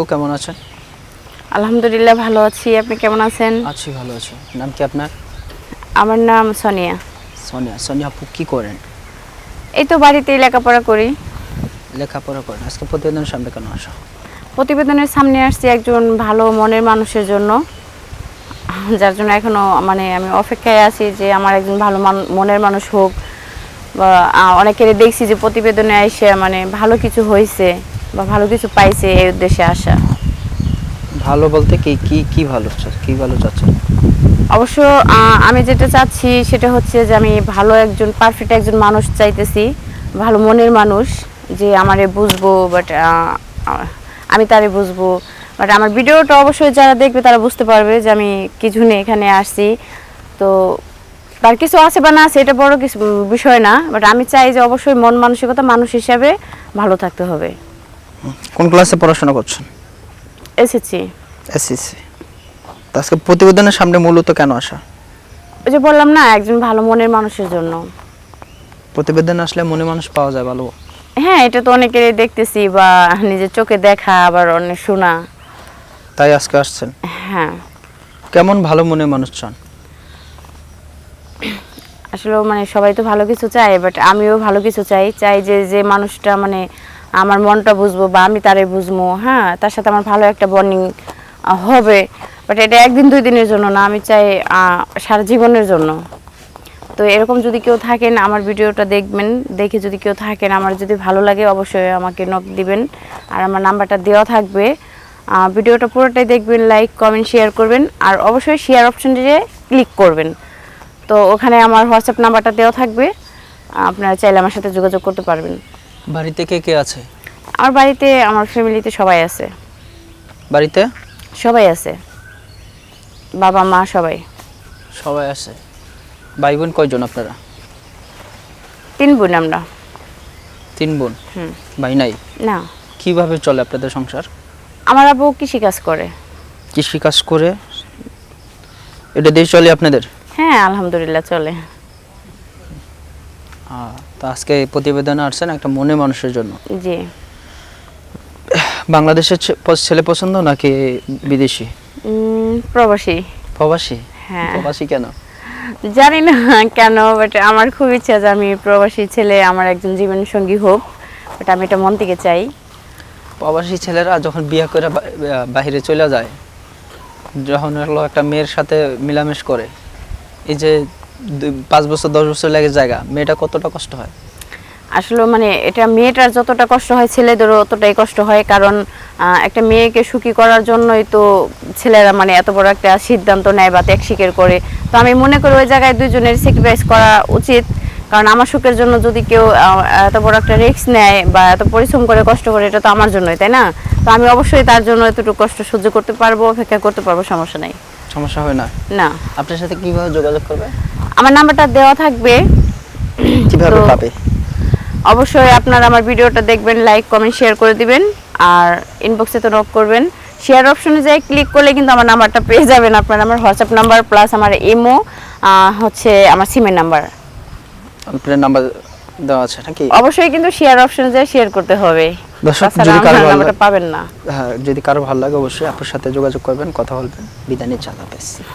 আপু কেমন আছেন? আলহামদুলিল্লাহ ভালো আছি। আপনি কেমন আছেন? আছি ভালো আছি। নাম কি আপনার? আমার নাম সোনিয়া। সোনিয়া সোনিয়া আপু কি করেন? এই তো বাড়িতেই লেখাপড়া করি। লেখাপড়া করেন। আজকে প্রতিদিন সামনে কেন আসা? প্রতিবেদনের সামনে আসছি একজন ভালো মনের মানুষের জন্য যার জন্য এখনও মানে আমি অপেক্ষায় আছি যে আমার একজন ভালো মান- মনের মানুষ হোক বা আহ, অনেকেরই দেখছি যে প্রতিবেদনে এসে মানে ভালো কিছু হয়েছে বা ভালো কিছু পাইছে এই উদ্দেশ্যে আসা। ভালো বলতে কি কি কি ভালো কি ভালো চাচ্ছেন? অবশ্য আমি যেটা চাচ্ছি সেটা হচ্ছে যে আমি ভালো একজন পারফেক্ট একজন মানুষ চাইতেছি ভালো মনের মানুষ যে আমারে বুঝব বাট আমি তারে বুঝব। বাট আমার ভিডিওটা অবশ্যই যারা দেখবে তারা বুঝতে পারবে যে আমি কিছু নিয়ে এখানে আসছি। তো তার কিছু আছে বা না আছে এটা বড় কিছু বিষয় না। বাট আমি চাই যে অবশ্যই মন মানসিকতা মানুষ হিসাবে ভালো থাকতে হবে। কোন ক্লাসে পড়াশোনা করছেন? এসএসসি। তো আজকে প্রতিবেদনের সামনে মূলত কেন আসা? ওই যে বললাম না একজন ভালো মনের মানুষের জন্য। প্রতিবেদন আসলে মনে মানুষ পাওয়া যায় ভালো। হ্যাঁ এটা তো অনেকেরই দেখতেছি বা নিজের চোখে দেখা আবার অনেক শোনা। তাই আজকে আসছেন? হ্যাঁ। কেমন ভালো মনে মানুষ চান? আসলে মানে সবাই তো ভালো কিছু চায় বাট আমিও ভালো কিছু চাই। চাই যে যে মানুষটা মানে আমার মনটা বুঝব বা আমি তারে বুঝব হ্যাঁ তার সাথে আমার ভালো একটা বর্নিং হবে। বাট এটা একদিন দুই দিনের জন্য না, আমি চাই সারা জীবনের জন্য। তো এরকম যদি কেউ থাকেন, আমার ভিডিওটা দেখবেন, দেখে যদি কেউ থাকেন, আমার যদি ভালো লাগে অবশ্যই আমাকে নক দিবেন। আর আমার নাম্বারটা দেওয়া থাকবে। ভিডিওটা পুরোটাই দেখবেন লাইক কমেন্ট শেয়ার করবেন। আর অবশ্যই শেয়ার অপশনটিতে ক্লিক করবেন। তো ওখানে আমার হোয়াটসঅ্যাপ নাম্বারটা দেওয়া থাকবে। আপনারা চাইলে আমার সাথে যোগাযোগ করতে পারবেন। বাড়িতে কে কে আছে? আমার বাড়িতে আমার ফ্যামিলিতে সবাই আছে। বাড়িতে? সবাই আছে। বাবা মা সবাই। সবাই আছে। ভাই বোন কয়জন আপনারা? তিন বোন আমরা। তিন বোন? হুম। ভাই নাই? না। কীভাবে চলে আপনাদের সংসার? আমার আব্বু কৃষিকাজ করে। কৃষি কাজ করে? এটা দিয়ে চলে আপনাদের? হ্যাঁ আলহামদুলিল্লাহ চলে। তো আজকে এই প্রতিবেদনে আসছেন একটা মনে মানুষের জন্য? জি। বাংলাদেশের ছেলে পছন্দ নাকি বিদেশি? প্রবাসী। প্রবাসী? হ্যাঁ। প্রবাসী কেন? জানি না কেন বাট আমার খুব ইচ্ছা যে আমি প্রবাসী ছেলে আমার একজন জীবন সঙ্গী হোক বাট আমি এটা মন থেকে চাই। প্রবাসী ছেলেরা যখন বিয়ে করে বাইরে চলে যায় যখন একটা মেয়ের সাথে মিলামেশ করে এই যে পাঁচ বছর দশ বছর লাগে জায়গা। মেয়েটা কতটা কষ্ট হয়? আসলে মানে এটা মেয়েটার যতটা কষ্ট হয় ছেলেদেরও অতটাই কষ্ট হয়। কারণ একটা মেয়েকে সুখী করার জন্যই তো ছেলেরা মানে এত বড় একটা সিদ্ধান্ত নেয় বা ত্যাগ স্বীকার করে। তো আমি মনে করি ওই জায়গায় দুজনের স্যাক্রিফাইস করা উচিত। কারণ আমার সুখের জন্য যদি কেউ এত বড় একটা রিস্ক নেয় বা এত পরিশ্রম করে কষ্ট করে এটা তো আমার জন্যই তাই না? তো আমি অবশ্যই তার জন্য এতটুকু কষ্ট সহ্য করতে পারব অপেক্ষা করতে পারব সমস্যা নাই। সমস্যা হয় না? না। আপনার সাথে কীভাবে যোগাযোগ করবে? আমার নাম্বারটা দেওয়া থাকবে। কীভাবে পাবে? অবশ্যই আপনারা আমার ভিডিওটা দেখবেন লাইক কমেন্ট শেয়ার করে দিবেন আর ইনবক্সে তো নক করবেন। শেয়ার অপশনে যাই ক্লিক করলে কিন্তু আমার নাম্বারটা পেয়ে যাবেন আপনারা। আমার হোয়াটসঅ্যাপ নাম্বার প্লাস আমার ইমো হচ্ছে আমার সিমের নাম্বার আপনার নাম্বার দেওয়া আছে নাকি? অবশ্যই কিন্তু শেয়ার অপশনে যাই শেয়ার করতে হবে। দর্শক, যদি কারও ভালো লাগে- পাবেন না। হ্যাঁ যদি কারও ভালো লাগে অবশ্যই আপনার সাথে যোগাযোগ করবেন কথা বলবেন। বিদায় নিচ্ছি হাফেজ।